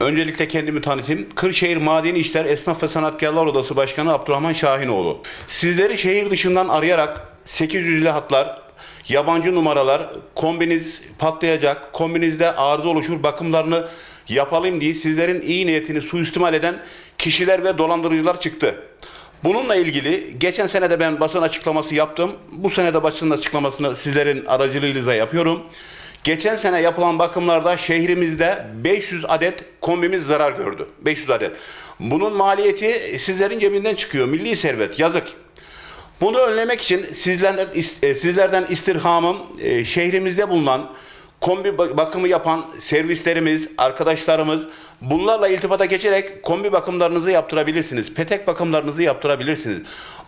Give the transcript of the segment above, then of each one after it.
Öncelikle kendimi tanıtayım. Kırşehir Madeni İşler Esnaf ve Sanatkarlar Odası Başkanı Abdurrahman Şahinoğlu. Sizleri şehir dışından arayarak 800'lü hatlar, yabancı numaralar, kombiniz patlayacak, kombinizde arıza oluşur bakımlarını yapalım diye sizlerin iyi niyetini suistimal eden kişiler ve dolandırıcılar çıktı. Bununla ilgili geçen sene de ben basın açıklaması yaptım. Bu sene de basın açıklamasını sizlerin aracılığıyla yapıyorum. Geçen sene yapılan bakımlarda şehrimizde 500 adet kombimiz zarar gördü. 500 adet. Bunun maliyeti sizlerin cebinden çıkıyor. Milli servet. Yazık. Bunu önlemek için sizlerden, e, sizlerden istirhamım e, şehrimizde bulunan kombi ba- bakımı yapan servislerimiz, arkadaşlarımız bunlarla iltibata geçerek kombi bakımlarınızı yaptırabilirsiniz. Petek bakımlarınızı yaptırabilirsiniz.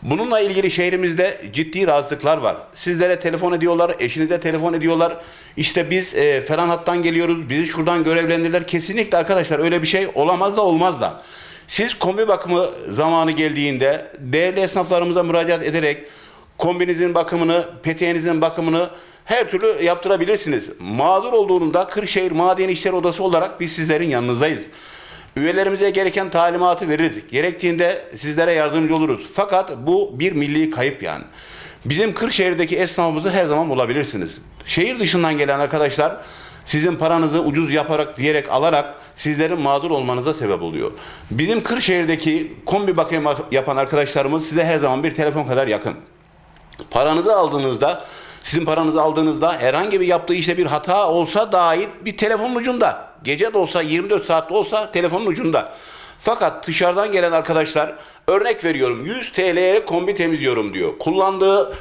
Bununla ilgili şehrimizde ciddi rahatsızlıklar var. Sizlere telefon ediyorlar, eşinize telefon ediyorlar. İşte biz e, falan hattan geliyoruz, bizi şuradan görevlendirdiler. Kesinlikle arkadaşlar öyle bir şey olamaz da olmaz da. Siz kombi bakımı zamanı geldiğinde değerli esnaflarımıza müracaat ederek kombinizin bakımını, peteğinizin bakımını her türlü yaptırabilirsiniz. Mağdur olduğunda Kırşehir Madeni İşler Odası olarak biz sizlerin yanınızdayız. Üyelerimize gereken talimatı veririz. Gerektiğinde sizlere yardımcı oluruz. Fakat bu bir milli kayıp yani. Bizim Kırşehir'deki esnafımızı her zaman bulabilirsiniz. Şehir dışından gelen arkadaşlar sizin paranızı ucuz yaparak diyerek alarak sizlerin mağdur olmanıza sebep oluyor. Bizim Kırşehir'deki kombi bakım yapan arkadaşlarımız size her zaman bir telefon kadar yakın. Paranızı aldığınızda, sizin paranızı aldığınızda herhangi bir yaptığı işte bir hata olsa dahi bir telefonun ucunda. Gece de olsa 24 saat de olsa telefonun ucunda. Fakat dışarıdan gelen arkadaşlar örnek veriyorum 100 TL'ye kombi temizliyorum diyor. Kullandığı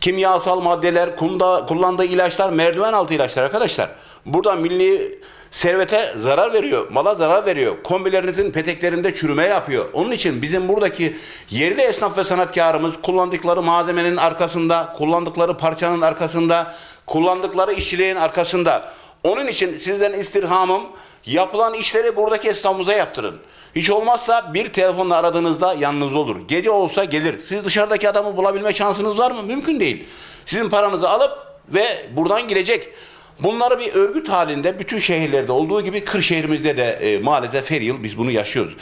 kimyasal maddeler, kunda, kullandığı ilaçlar merdiven altı ilaçlar arkadaşlar. Burada milli servete zarar veriyor, mala zarar veriyor. Kombilerinizin peteklerinde çürüme yapıyor. Onun için bizim buradaki yerli esnaf ve sanatkarımız kullandıkları malzemenin arkasında, kullandıkları parçanın arkasında, kullandıkları işçiliğin arkasında. Onun için sizden istirhamım yapılan işleri buradaki esnafımıza yaptırın. Hiç olmazsa bir telefonla aradığınızda yanınızda olur. Gece olsa gelir. Siz dışarıdaki adamı bulabilme şansınız var mı? Mümkün değil. Sizin paranızı alıp ve buradan girecek. Bunları bir örgüt halinde bütün şehirlerde olduğu gibi Kırşehir'imizde de e, maalesef her yıl biz bunu yaşıyoruz.